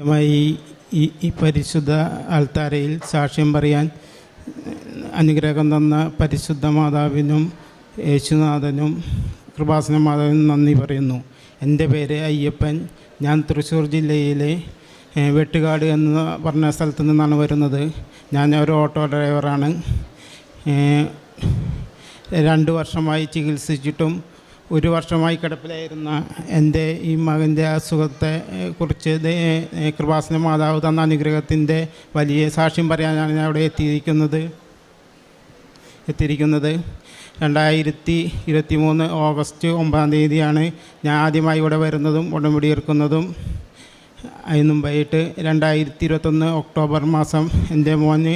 ഈ ഈ പരിശുദ്ധ അൾത്താരയിൽ സാക്ഷ്യം പറയാൻ അനുഗ്രഹം തന്ന പരിശുദ്ധ മാതാവിനും യേശുനാഥനും കൃപാസന മാതാവിനും നന്ദി പറയുന്നു. എന്റെ പേര് അയ്യപ്പൻ. ഞാൻ തൃശ്ശൂർ ജില്ലയിലെ വെട്ടുകാട് എന്ന് പറഞ്ഞ സ്ഥലത്തു നിന്നാണ് വരുന്നത്. ഞാൻ ഒരു ഓട്ടോ ഡ്രൈവറാണ്. രണ്ട് വർഷമായി ചികിത്സിച്ചിട്ടും ഒരു വർഷമായി കിടപ്പിലായിരുന്ന എന്റെ ഈ മകന്റെ അസുഖത്തെ കുറിച്ച് കൃപാസന മാതാവ് തന്ന അനുഗ്രഹത്തിന്റെ വലിയ സാക്ഷ്യം പറയാനാണ് ഞാൻ അവിടെ എത്തിയിരിക്കുന്നത്. എത്തിയിരിക്കുന്നത്. രണ്ടായിരത്തി ഇരുപത്തി മൂന്ന് ഓഗസ്റ്റ് ഒമ്പതാം തീയതിയാണ് ഞാൻ ആദ്യമായി ഇവിടെ വരുന്നതും ഉടമ്പടി അതിന് മുമ്പായിട്ട് രണ്ടായിരത്തി ഇരുപത്തൊന്ന് ഒക്ടോബർ മാസം എന്റെ മോന്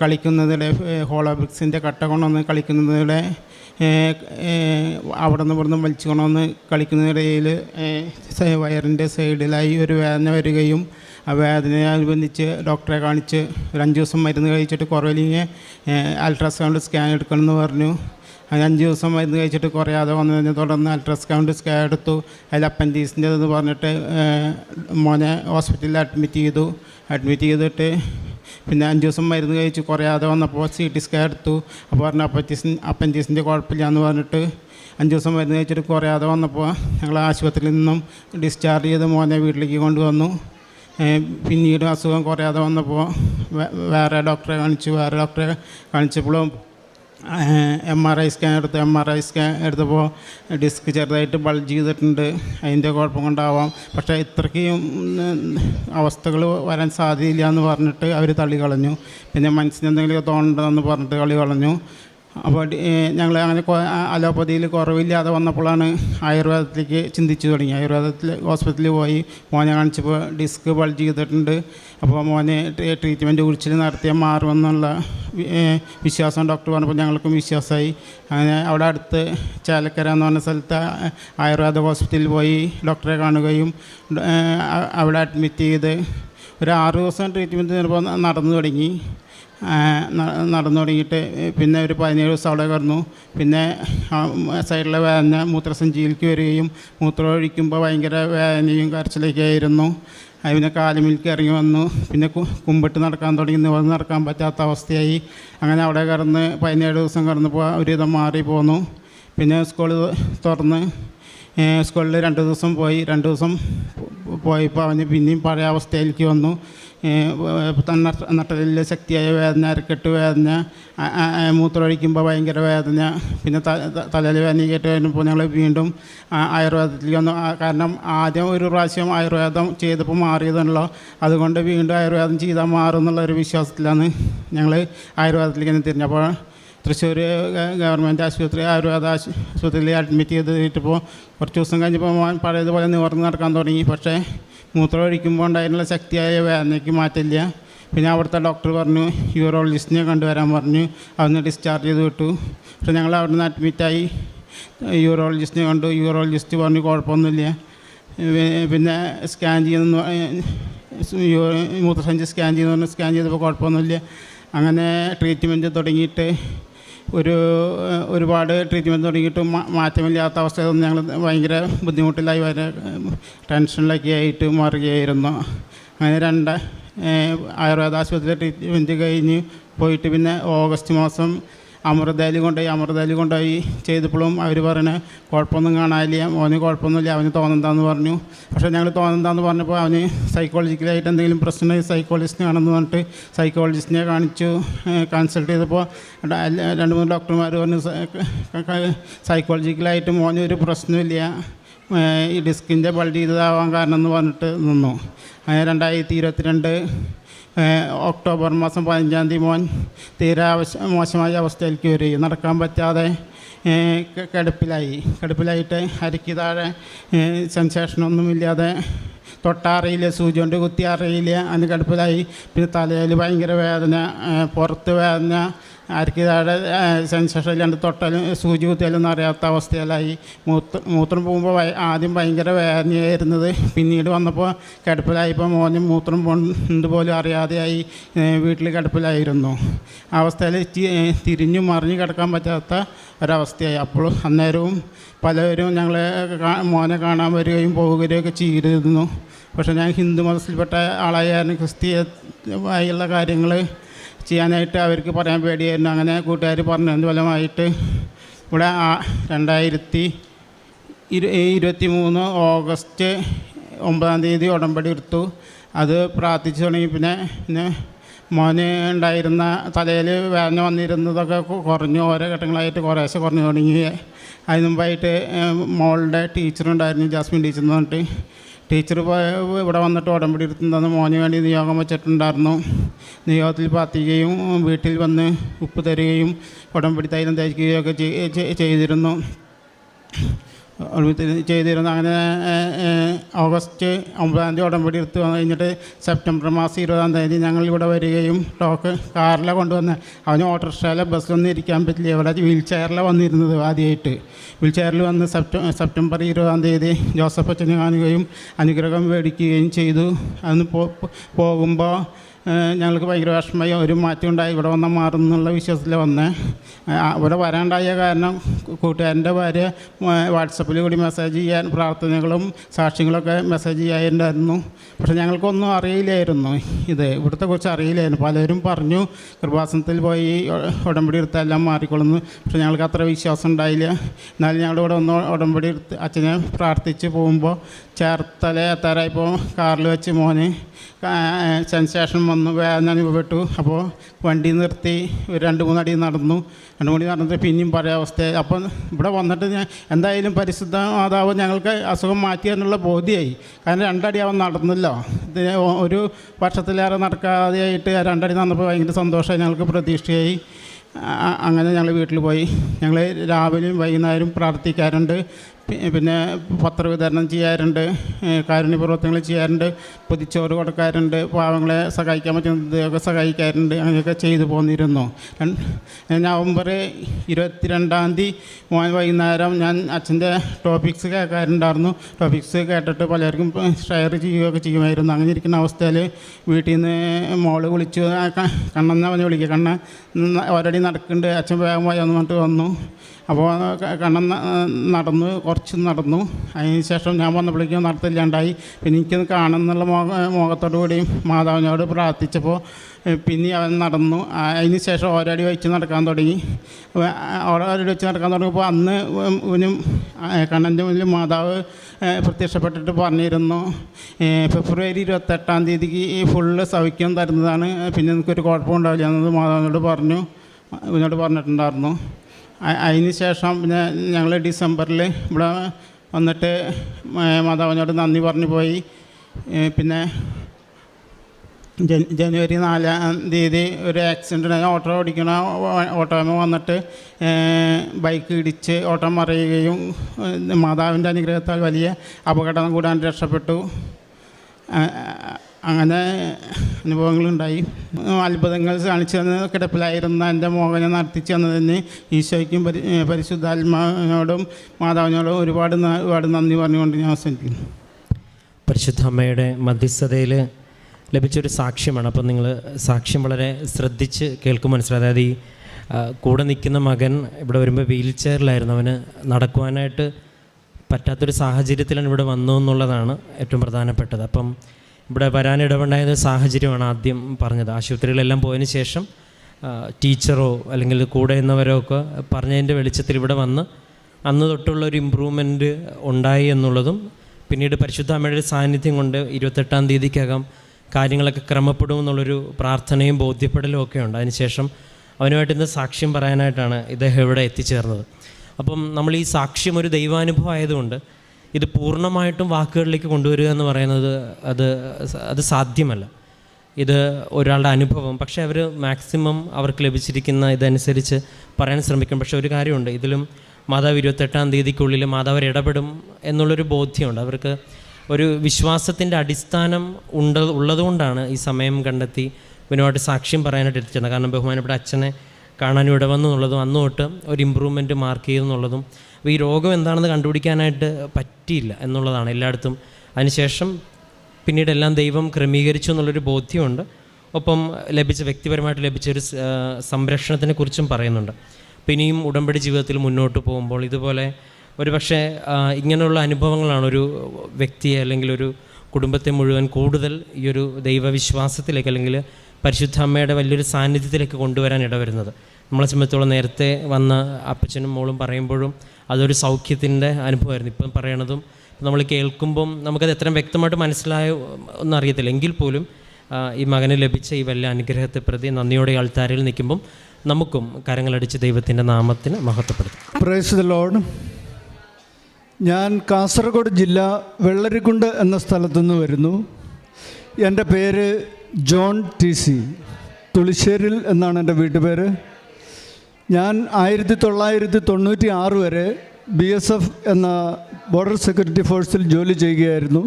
കളിക്കുന്നതിലെ ഹോളോബിക്സിന്റെ കട്ട കൊണ്ടുവന്ന് കളിക്കുന്നതിലെ അവിടെ നിന്ന് ഇവിടുന്ന് വലിച്ചു കൊണ്ടുവന്ന് കളിക്കുന്നതിനിടയിൽ വയറിന്റെ സൈഡിലായി ഒരു വേദന വരികയും ആ വേദനയോടനുബന്ധിച്ച് ഡോക്ടറെ കാണിച്ച് ഒരു അഞ്ച് ദിവസം മരുന്ന് കഴിച്ചിട്ട് കുറവില്ലെങ്കിൽ അൾട്രാസൗണ്ട് സ്കാൻ എടുക്കണമെന്ന് പറഞ്ഞു. അങ്ങനെ അഞ്ച് ദിവസം മരുന്ന് കഴിച്ചിട്ട് കുറയാതെ വന്നതിനെ തുടർന്ന് അൾട്രാസൗണ്ട് സ്കാൻ എടുത്തു. അതിൽ അപ്പൻഡീസിന്റെ എന്ന് പറഞ്ഞിട്ട് മോനെ ഹോസ്പിറ്റലിൽ അഡ്മിറ്റ് ചെയ്തു. അഡ്മിറ്റ് ചെയ്തിട്ട് പിന്നെ അഞ്ച് ദിവസം മരുന്ന് കഴിച്ച് കുറയാതെ വന്നപ്പോൾ സി ടി സ്കാൻ എടുത്തു. അപ്പോൾ പറഞ്ഞു അപ്പൻഡീസ് അപ്പൻഡീസിന്റെ കുഴപ്പമില്ല എന്ന് പറഞ്ഞിട്ട് അഞ്ച് ദിവസം മരുന്ന് കഴിച്ചിട്ട് കുറയാതെ വന്നപ്പോൾ ഞങ്ങൾ ആശുപത്രിയിൽ നിന്നും ഡിസ്ചാർജ് ചെയ്ത് മോനെ വീട്ടിലേക്ക് കൊണ്ടുവന്നു. പിന്നീട് അസുഖം കുറയാതെ വന്നപ്പോൾ വേറെ ഡോക്ടറെ കാണിച്ചു. വേറെ ഡോക്ടറെ കാണിച്ചപ്പോഴും എം ആർ ഐ സ്കാൻ എടുത്തു എം ആർ ഐ സ്കാൻ എടുത്തപ്പോൾ ഡിസ്ക് ചെറുതായിട്ട് ബൾജ് ചെയ്തിട്ടുണ്ട്. അതിന്റെ കുഴപ്പം കൊണ്ടാവാം. പക്ഷേ ഇത്രയ്ക്കും അവസ്ഥകൾ വരാൻ സാധ്യതയില്ല എന്ന് പറഞ്ഞിട്ട് അവർ തള്ളി കളഞ്ഞു. പിന്നെ മനസ്സിന് എന്തെങ്കിലും തോന്നണ്ടെന്ന് പറഞ്ഞിട്ട് കളി കളഞ്ഞു. അപ്പോൾ ഞങ്ങൾ അങ്ങനെ അലോപ്പതിയിൽ കുറവില്ലാതെ വന്നപ്പോഴാണ് ആയുർവേദത്തിലേക്ക് ചിന്തിച്ചു തുടങ്ങി. ആയുർവേദത്തിൽ ഹോസ്പിറ്റലിൽ പോയി മോനെ കാണിച്ചപ്പോൾ ഡിസ്ക് ബൾജ് ചെയ്തിട്ടുണ്ട്. അപ്പോൾ മോനെ ട്രീ- ട്രീറ്റ്മെന്റ് കുറിച്ചിൽ നടത്തിയാൽ മാറുമെന്നുള്ള വിശ്വാസം ഡോക്ടർ പറഞ്ഞപ്പോൾ ഞങ്ങൾക്കും വിശ്വാസമായി. അങ്ങനെ അവിടെ അടുത്ത് ചേലക്കര എന്ന് പറഞ്ഞ സ്ഥലത്ത് ആയുർവേദ ഹോസ്പിറ്റലിൽ പോയി ഡോക്ടറെ കാണുകയും അവിടെ അഡ്മിറ്റ് ചെയ്ത് ഒരു ആറ് ദിവസം ട്രീറ്റ്മെന്റ് നടന്നു തുടങ്ങി. നടന്നു തുടങ്ങിയിട്ട് പിന്നെ ഒരു പതിനേഴ് ദിവസം അവിടെ കിടന്നു. പിന്നെ സൈഡിലെ വേദന മൂത്രസഞ്ചിയിലേക്ക് വരികയും മൂത്രം ഒഴിക്കുമ്പോൾ ഭയങ്കര വേദനയും കരച്ചിലൊക്കെ ആയിരുന്നു. അത് പിന്നെ കാലുമിൽക്ക് ഇറങ്ങി വന്നു. പിന്നെ കുമ്പിട്ട് നടക്കാൻ തുടങ്ങി. നിവർന്ന് നടക്കാൻ പറ്റാത്ത അവസ്ഥയായി. അങ്ങനെ അവിടെ കിടന്ന് പതിനേഴ് ദിവസം കിടന്നപ്പോൾ ഒരുവിധം മാറി പോന്നു. പിന്നെ സ്കൂൾ തുറന്ന് സ്കൂളിൽ രണ്ട് ദിവസം പോയി. രണ്ട് ദിവസം പോയപ്പോൾ അവന് പിന്നെയും പഴയ അവസ്ഥയിലേക്ക് വന്നു. നട്ടലിലെ ശക്തിയായ വേദന അരക്കെട്ട് വേദന മൂത്രമൊഴിക്കുമ്പോൾ ഭയങ്കര വേദന പിന്നെ തലയിൽ വേദന കേട്ട് കഴിഞ്ഞപ്പോൾ ഞങ്ങൾ വീണ്ടും ആയുർവേദത്തിലേക്ക് വന്നു. കാരണം ആദ്യം ഒരു പ്രാവശ്യം ആയുർവേദം ചെയ്തപ്പോൾ മാറിയതാണല്ലോ അതുകൊണ്ട് വീണ്ടും ആയുർവേദം ചെയ്താൽ മാറും എന്നുള്ള ഒരു വിശ്വാസത്തിലാണ് ഞങ്ങൾ ആയുർവേദത്തിലേക്ക് തന്നെ തിരിഞ്ഞപ്പോൾ തൃശ്ശൂർ ഗവൺമെന്റ് ആശുപത്രി ആയുർവേദ ആശുപത്രിയിൽ അഡ്മിറ്റ് ചെയ്തിട്ടിപ്പോൾ കുറച്ച് ദിവസം കഴിഞ്ഞപ്പോൾ പഴയതുപോലെ നിവർന്ന് നടക്കാൻ തുടങ്ങി. പക്ഷേ മൂത്രം ഒഴിക്കുമ്പോൾ ഉണ്ടായിരുന്നുള്ള ശക്തിയായ വേദനയ്ക്ക് മാറ്റില്ല. പിന്നെ അവിടുത്തെ ഡോക്ടർ പറഞ്ഞു യൂറോളജിസ്റ്റിനെ കണ്ടുവരാൻ പറഞ്ഞു. അവിടുന്ന് ഡിസ്ചാർജ് ചെയ്ത് വിട്ടു. പക്ഷേ ഞങ്ങൾ അവിടുന്ന് അഡ്മിറ്റായി യൂറോളജിസ്റ്റിനെ കണ്ടു. യൂറോളജിസ്റ്റ് പറഞ്ഞു കുഴപ്പമൊന്നുമില്ല. പിന്നെ സ്കാൻ ചെയ്യുന്ന മൂത്രസഞ്ചി സ്കാൻ ചെയ്യുന്ന സ്കാൻ ചെയ്തപ്പോൾ കുഴപ്പമൊന്നുമില്ല. അങ്ങനെ ട്രീറ്റ്മെന്റ് തുടങ്ങിയിട്ട് ഒരു ഒരുപാട് ട്രീറ്റ്മെന്റ് തുടങ്ങിയിട്ടും മാറ്റമില്ലാത്ത അവസ്ഥയിൽ ഞങ്ങൾ ഭയങ്കര ബുദ്ധിമുട്ടിലായി വരെ ടെൻഷനിലൊക്കെ ആയിട്ട് മാറുകയായിരുന്നു. അങ്ങനെ രണ്ട് ആയുർവേദ ആശുപത്രി ട്രീറ്റ്മെന്റ് കഴിഞ്ഞ് പോയിട്ട് പിന്നെ ഓഗസ്റ്റ് മാസം അമൃതയിൽ കൊണ്ടുപോയി അമൃതാലി കൊണ്ടുപോയി ചെയ്തപ്പോഴും അവർ പറഞ്ഞു കുഴപ്പമൊന്നും കാണാനില്ല മോന് കുഴപ്പമൊന്നുമില്ല അവന് തോന്നുന്നതാന്ന് പറഞ്ഞു. പക്ഷേ ഞങ്ങൾ തോന്നുന്നതാന്ന് പറഞ്ഞപ്പോൾ അവന് സൈക്കോളജിക്കലായിട്ട് എന്തെങ്കിലും പ്രശ്നം സൈക്കോളജിസ്റ്റിനെ ആണെന്ന് പറഞ്ഞിട്ട് സൈക്കോളജിസ്റ്റിനെ കാണിച്ചു കൺസൾട്ട് ചെയ്തപ്പോൾ രണ്ട് മൂന്ന് ഡോക്ടർമാർ പറഞ്ഞു സൈക്കോളജിക്കലായിട്ട് മോന് ഒരു പ്രശ്നമില്ല ഈ ഡിസ്കിന്റെ ബൾഡ് ചെയ്തതാവാൻ കാരണം എന്ന് പറഞ്ഞിട്ട് നിന്നു. രണ്ടായിരത്തി ഇരുപത്തിരണ്ട് ഒക്ടോബർ മാസം പതിനഞ്ചാം തീയതി മോൻ തീരെ മോശമായ അവസ്ഥയിലേക്ക് വരികയും നടക്കാൻ പറ്റാതെ കടുപ്പിലായി കടുപ്പിലായിട്ട് കിടപ്പിലായി. കിടപ്പിലായിട്ട് അരയ്ക്ക് താഴെ സെൻസേഷനൊന്നുമില്ലാതെ തൊട്ടറിയില്ല സൂചി കൊണ്ട് കുത്തി അറിയില്ല അതിന് കിടപ്പിലായി. പിന്നെ തലയിൽ ഭയങ്കര വേദന പുറത്ത് വേദന ആർക്ക് താഴെ സെൻസേഷൻ ഇല്ലാണ്ട് തൊട്ടാലും സൂചി കുത്തിയാലൊന്നും അറിയാത്ത അവസ്ഥയിലായി. മൂത്ര മൂത്രം പോകുമ്പോൾ ആദ്യം ഭയങ്കര വേദനയായിരുന്നത്. പിന്നീട് വന്നപ്പോൾ കിടപ്പിലായപ്പോൾ മോനും മൂത്രം പോകുന്നത് പോലും അറിയാതെയായി വീട്ടിൽ കിടപ്പിലായിരുന്നു. അവസ്ഥയിൽ തിരിഞ്ഞു മറിഞ്ഞു കിടക്കാൻ പറ്റാത്ത ഒരവസ്ഥയായി. അപ്പോൾ അന്നേരവും പലവരും ഞങ്ങളെ മോനെ കാണാൻ വരികയും പോവുകയും ഒക്കെ ചെയ്തിരുന്നു. പക്ഷേ ഞാൻ ഹിന്ദു മതത്തിൽപ്പെട്ട ആളായാലും ക്രിസ്തീയമായുള്ള കാര്യങ്ങൾ ചെയ്യാനായിട്ട് അവർക്ക് പറയാൻ പേടിയായിരുന്നു. അങ്ങനെ കൂട്ടുകാർ പറഞ്ഞതിന്റെ ഫലമായിട്ട് ഇവിടെ രണ്ടായിരത്തി ഇരു ഇരുപത്തി മൂന്ന് ഓഗസ്റ്റ് ഒമ്പതാം തീയതി ഉടമ്പടി എടുത്തു. അത് പ്രാർത്ഥിച്ചു തുടങ്ങി. പിന്നെ പിന്നെ മോന് ഉണ്ടായിരുന്ന തലയിൽ വേദന വന്നിരുന്നതൊക്കെ കുറഞ്ഞു. ഓരോ ഘട്ടങ്ങളായിട്ട് കുറേശ്ശെ കുറഞ്ഞു തുടങ്ങി. അതിന് മുമ്പായിട്ട് മോളുടെ ടീച്ചറുണ്ടായിരുന്നു ജാസ്മിൻ ടീച്ചർ എന്ന് പറഞ്ഞിട്ട്. ടീച്ചർ ഇവിടെ വന്നിട്ട് ഉടമ്പടി എടുത്തുണ്ടെന്ന് മോന് വേണ്ടി നിയോഗം വെച്ചിട്ടുണ്ടായിരുന്നു. നിയോഗത്തിൽ പ്രാർത്ഥിക്കുകയും വീട്ടിൽ വന്ന് ഉപ്പ് തരികയും ഉടമ്പടി തൈലം തയ്ക്കുകയും ഒക്കെ ചെയ്- ചെയ്- ചെയ്തിരുന്നു. ചെയ്തിരുന്നു അങ്ങനെ ഓഗസ്റ്റ് ഒമ്പതാം തീയതി ഉടമ്പടി എടുത്ത് വന്നു കഴിഞ്ഞിട്ട് സെപ്റ്റംബർ മാസം ഇരുപതാം തീയതി ഞങ്ങൾ ഇവിടെ വരികയും ടോക്ക് കാറിലെ കൊണ്ടുവന്ന് അവന് ഓട്ടോറിക്ഷയിലെ ബസ്സിലൊന്നും ഇരിക്കാൻ പറ്റില്ല. ഇവിടെ വീൽ വന്നിരുന്നത് ആദ്യമായിട്ട് വീൽ ചെയറിൽ വന്ന് സെപ്റ്റം സെപ്റ്റംബർ ഇരുപതാം തീയതി ജോസഫ് അച്ഛനെ കാണുകയും അനുഗ്രഹം മേടിക്കുകയും ചെയ്തു. അന്ന് പോകുമ്പോൾ ഞങ്ങൾക്ക് ഭയങ്കര വിഷമമായി. ഒരു മാറ്റം ഉണ്ടായി. ഇവിടെ വന്നാൽ മാറും എന്നുള്ള വിശ്വാസത്തിൽ വന്നേ. ഇവിടെ വരാണ്ടായ കാരണം കൂട്ടുകാരന്റെ ഭാര്യ വാട്സപ്പിൽ കൂടി മെസ്സേജ് ചെയ്യാൻ പ്രാർത്ഥനകളും സാക്ഷ്യങ്ങളൊക്കെ മെസ്സേജ് ചെയ്യാറുണ്ടായിരുന്നു പക്ഷെ ഞങ്ങൾക്കൊന്നും അറിയില്ലായിരുന്നു ഇത്. ഇവിടുത്തെ കുറിച്ച് അറിയില്ലായിരുന്നു. പലരും പറഞ്ഞു കൃപാസനത്തിൽ പോയി ഉടമ്പടി എടുത്താൽ എല്ലാം മാറിക്കൊള്ളുന്നു. പക്ഷെ ഞങ്ങൾക്ക് അത്ര വിശ്വാസം ഉണ്ടായില്ല. എന്നാലും ഞങ്ങളിവിടെ ഒന്ന് ഉടമ്പടി എടുത്ത് അച്ഛനെ പ്രാർത്ഥിച്ച് പോകുമ്പോൾ ചേർത്തല എത്താറായപ്പോൾ കാറിൽ വെച്ച് മോന് സെൻസേഷൻ വന്നു വേദന അനുഭവപ്പെട്ടു. അപ്പോൾ വണ്ടി നിർത്തി ഒരു രണ്ട് മൂന്നടി നടന്നു. രണ്ട് മണി നടന്നിട്ട് പിന്നെയും പഴയ അവസ്ഥ അപ്പം ഇവിടെ വന്നിട്ട് ഞാൻ എന്തായാലും പരിശുദ്ധ മാതാവ് ഞങ്ങൾക്ക് അസുഖം മാറ്റി എന്നുള്ള ബോധ്യമായി കാരണം രണ്ടടി അവൻ നടന്നല്ലോ. ഒരു വർഷത്തിലേറെ നടക്കാതെയായിട്ട് രണ്ടടി നടന്നപ്പോൾ ഭയങ്കര സന്തോഷമായി ഞങ്ങൾക്ക് പ്രതീക്ഷയായി. അങ്ങനെ ഞങ്ങൾ വീട്ടിൽ പോയി. ഞങ്ങൾ രാവിലെയും വൈകുന്നേരം പ്രാർത്ഥിക്കാറുണ്ട്. പിന്നെ പത്രവിതരണം ചെയ്യാറുണ്ട് കാരുണ്യ പ്രവർത്തനങ്ങൾ ചെയ്യാറുണ്ട് പൊതിച്ചോറ് കൊടുക്കാറുണ്ട് പാവങ്ങളെ സഹായിക്കാൻ പറ്റുന്നതൊക്കെ സഹായിക്കാറുണ്ട് അങ്ങനെയൊക്കെ ചെയ്തു പോന്നിരുന്നു. നവംബർ ഇരുപത്തിരണ്ടാം തീയതി മോൻ വൈകുന്നേരം ഞാൻ അച്ഛന്റെ ടോപ്പിക്സ് കേൾക്കാറുണ്ടായിരുന്നു. ടോപ്പിക്സ് കേട്ടിട്ട് പലർക്കും ഷെയർ ചെയ്യുകയൊക്കെ ചെയ്യുമായിരുന്നു. അങ്ങനെ ഇരിക്കുന്ന അവസ്ഥയിൽ വീട്ടിൽ നിന്ന് മോൾ വിളിച്ചു കണ്ണെന്നാ പറഞ്ഞ് വിളിക്കുക. കണ്ണ ഒരടി നടക്കുന്നുണ്ട് അച്ഛൻ വേഗം വയ്യാന്ന് പറഞ്ഞിട്ട് വന്നു. അപ്പോൾ കണ്ണൻ നടന്നു കുറച്ച് നടന്നു. അതിന് ശേഷം ഞാൻ വന്നപ്പോഴേക്കും നടത്തില്ലാണ്ടായി. പിന്നെ എനിക്കത് കാണുന്നുള്ള മോഹത്തോടു കൂടി മാതാവിനോട് പ്രാർത്ഥിച്ചപ്പോൾ പിന്നെ അവൻ നടന്നു. അതിന് ശേഷം ഓരോടി വെച്ച് നടക്കാൻ തുടങ്ങി. ഓരോടി വെച്ച് നടക്കാൻ തുടങ്ങിയപ്പോൾ അന്ന് ഇവനും കണ്ണന്റെ മുന്നിൽ മാതാവ് പ്രത്യക്ഷപ്പെട്ടിട്ട് പറഞ്ഞിരുന്നു. ഫെബ്രുവരി ഇരുപത്തെട്ടാം തീയതിക്ക് ഫുള്ള് സൗഖ്യം തരുന്നതാണ്. പിന്നെ എനിക്കൊരു കുഴപ്പമുണ്ടാവില്ല എന്നത് മാതാവിനോട് പറഞ്ഞു. ഇവനോട് പറഞ്ഞിട്ടുണ്ടായിരുന്നു. അതിന് ശേഷം പിന്നെ ഞങ്ങൾ ഡിസംബറിൽ ഇവിടെ വന്നിട്ട് മാതാവിനോട് നന്ദി പറഞ്ഞു പോയി. പിന്നെ ജനുവരി നാലാം തീയതി ഒരു ആക്സിഡന്റ് ഓട്ടോ ഓടിക്കണ ഓട്ടോമ വന്നിട്ട് ബൈക്ക് ഇടിച്ച് ഓട്ടം മറിയുകയും മാതാവിന്റെ അനുഗ്രഹത്താൽ വലിയ അപകടം കൂടാൻ രക്ഷപ്പെട്ടു. അങ്ങനെ അനുഭവങ്ങളുണ്ടായി. അത്ഭുതങ്ങൾ കാണിച്ചു തന്ന കിടപ്പിലായിരുന്ന എന്റെ മോഹനെ നടത്തിച്ചു തന്നതിന് ഈശോയ്ക്കും പരി പരിശുദ്ധാത്മാവിനോടും മാതാവിനോടും ഒരുപാട് ഒരുപാട് നന്ദി പറഞ്ഞുകൊണ്ട് ഞാൻ അവസാനിക്കുന്നു പരിശുദ്ധ അമ്മയുടെ മധ്യസ്ഥതയിൽ ലഭിച്ചൊരു സാക്ഷ്യമാണ്. അപ്പം നിങ്ങൾ സാക്ഷ്യം വളരെ ശ്രദ്ധിച്ച് കേൾക്കും മനസ്സിലായി അതായത് ഈ കൂടെ നിൽക്കുന്ന മകൻ ഇവിടെ വരുമ്പോൾ വീൽ ചെയറിലായിരുന്നു. അവന് നടക്കുവാനായിട്ട് പറ്റാത്തൊരു സാഹചര്യത്തിലാണ് ഇവിടെ വന്നു എന്നുള്ളതാണ് ഏറ്റവും പ്രധാനപ്പെട്ടത്. അപ്പം ഇവിടെ വരാൻ ഇടവുണ്ടായത് സാഹചര്യമാണ് ആദ്യം പറഞ്ഞത്. ആശുപത്രികളെല്ലാം പോയതിന് ശേഷം ടീച്ചറോ അല്ലെങ്കിൽ കൂടെ നിന്നവരോ ഒക്കെ പറഞ്ഞതിന്റെ വെളിച്ചത്തിൽ ഇവിടെ വന്ന് അന്ന് തൊട്ടുള്ള ഒരു ഇമ്പ്രൂവ്മെന്റ് ഉണ്ടായി എന്നുള്ളതും പിന്നീട് പരിശുദ്ധ അമ്മയുടെ സാന്നിധ്യം കൊണ്ട് ഇരുപത്തെട്ടാം തീയതിക്കകം കാര്യങ്ങളൊക്കെ ക്രമപ്പെടും എന്നുള്ളൊരു പ്രാർത്ഥനയും ബോധ്യപ്പെടലും ഒക്കെ ഉണ്ട്. അതിനുശേഷം അവനുമായിട്ട് ഇന്ന് സാക്ഷ്യം പറയാനായിട്ടാണ് ഇദ്ദേഹം ഇവിടെ എത്തിച്ചേർന്നത്. അപ്പം നമ്മൾ ഈ സാക്ഷ്യം ഒരു ദൈവാനുഭവം ആയതുകൊണ്ട് ഇത് പൂർണമായിട്ടും വാക്കുകളിലേക്ക് കൊണ്ടുവരിക എന്ന് പറയുന്നത് അത് അത് സാധ്യമല്ല. ഇത് ഒരാളുടെ അനുഭവം. പക്ഷേ അവർ മാക്സിമം അവർക്ക് ലഭിച്ചിരിക്കുന്ന ഇതനുസരിച്ച് പറയാൻ ശ്രമിക്കും. പക്ഷേ ഒരു കാര്യമുണ്ട്. ഇതിലും മാതാവ് ഇരുപത്തെട്ടാം തീയതിക്കുള്ളിൽ മാതാവ് ഇടപെടും എന്നുള്ളൊരു ബോധ്യമുണ്ട്. അവർക്ക് ഒരു വിശ്വാസത്തിന്റെ അടിസ്ഥാനം ഉണ്ട് ഉള്ളതുകൊണ്ടാണ് ഈ സമയം കണ്ടെത്തി ഇവനുമായിട്ട് സാക്ഷ്യം പറയാനായിട്ട് എത്തിച്ചത്. കാരണം ബഹുമാനപ്പെട്ട അച്ഛനെ കാണാനും ഇടവന്നുള്ളതും അന്നോട്ട് അന്ന് തൊട്ട് ഒരു ഇമ്പ്രൂവ്മെന്റ് മാർക്ക് ചെയ്തെന്നുള്ളതും അപ്പോൾ ഈ രോഗം എന്താണെന്ന് കണ്ടുപിടിക്കാനായിട്ട് പറ്റിയില്ല എന്നുള്ളതാണ് എല്ലായിടത്തും. അതിനുശേഷം പിന്നീട് എല്ലാം ദൈവം ക്രമീകരിച്ചു എന്നുള്ളൊരു ബോധ്യമുണ്ട്. ഒപ്പം ലഭിച്ച വ്യക്തിപരമായിട്ട് ലഭിച്ച ഒരു സംരക്ഷണത്തിനെ കുറിച്ചും പറയുന്നുണ്ട്. അപ്പോൾ ഇനിയും ഉടമ്പടി ജീവിതത്തിൽ മുന്നോട്ട് പോകുമ്പോൾ ഇതുപോലെ ഒരു പക്ഷേ ഇങ്ങനെയുള്ള അനുഭവങ്ങളാണ് ഒരു വ്യക്തിയെ അല്ലെങ്കിൽ ഒരു കുടുംബത്തെ മുഴുവൻ കൂടുതൽ ഈ ഒരു ദൈവവിശ്വാസത്തിലേക്ക് അല്ലെങ്കിൽ പരിശുദ്ധ അമ്മയുടെ വലിയൊരു സാന്നിധ്യത്തിലേക്ക് കൊണ്ടുവരാൻ ഇടവരുന്നത്. നമ്മളെ സംബന്ധിച്ചോളം നേരത്തെ വന്ന അപ്പച്ചനും മോളും പറയുമ്പോഴും അതൊരു സൗഖ്യത്തിന്റെ അനുഭവമായിരുന്നു. ഇപ്പം പറയണതും നമ്മൾ കേൾക്കുമ്പം നമുക്കത് എത്രയും വ്യക്തമായിട്ട് മനസ്സിലായോ ഒന്നും അറിയത്തില്ല. എങ്കിൽ പോലും ഈ മകന് ലഭിച്ച ഈ വലിയ അനുഗ്രഹത്തെ പ്രതി നന്ദിയോടെ ആൾത്താരിൽ നിൽക്കുമ്പം നമുക്കും കരങ്ങളടിച്ച് ദൈവത്തിന്റെ നാമത്തിന് മഹത്വപ്പെടുത്തും. ഞാൻ കാസർഗോഡ് ജില്ല വെള്ളരിക്കുണ്ട് എന്ന സ്ഥലത്തു നിന്ന് വരുന്നു. എന്റെ പേര് ജോൺ ടി സി. തുളിശ്ശേരിൽ എന്നാണ് എന്റെ വീട്ടുപേര്. ഞാൻ ആയിരത്തി തൊള്ളായിരത്തി തൊണ്ണൂറ്റി ആറ് വരെ ബി എസ് എഫ് എന്ന ബോർഡർ സെക്യൂരിറ്റി ഫോഴ്സിൽ ജോലി ചെയ്യുകയായിരുന്നു.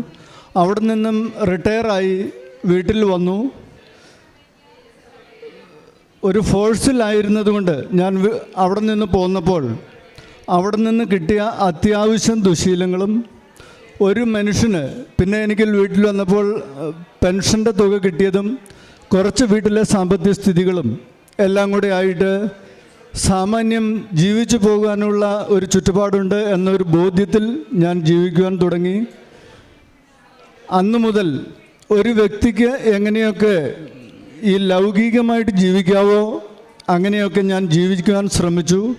അവിടെ നിന്നും റിട്ടയറായി വീട്ടിൽ വന്നു. ഒരു ഫോഴ്സിലായിരുന്നതുകൊണ്ട് ഞാൻ അവിടെ നിന്ന് പോന്നപ്പോൾ അവിടെ നിന്ന് കിട്ടിയ അത്യാവശ്യം ദുശീലങ്ങളും ഒരു മനുഷ്യന് പിന്നെ എനിക്ക് വീട്ടിൽ വന്നപ്പോൾ പെൻഷന്റെ തുക കിട്ടിയതും കുറച്ച് വീട്ടിലെ സാമ്പത്തിക സ്ഥിതികളും എല്ലാം കൂടെ ആയിട്ട് സാമാന്യം ജീവിച്ചു പോകാനുള്ള ഒരു ചുറ്റുപാടുണ്ട് എന്നൊരു ബോധ്യത്തിൽ ഞാൻ ജീവിക്കുവാൻ തുടങ്ങി. അന്നു മുതൽ ഒരു വ്യക്തിക്ക് എങ്ങനെയൊക്കെ ഈ ലൗകികമായിട്ട് ജീവിക്കാവോ അങ്ങനെയൊക്കെ ഞാൻ ജീവിക്കുവാൻ ശ്രമിച്ചു.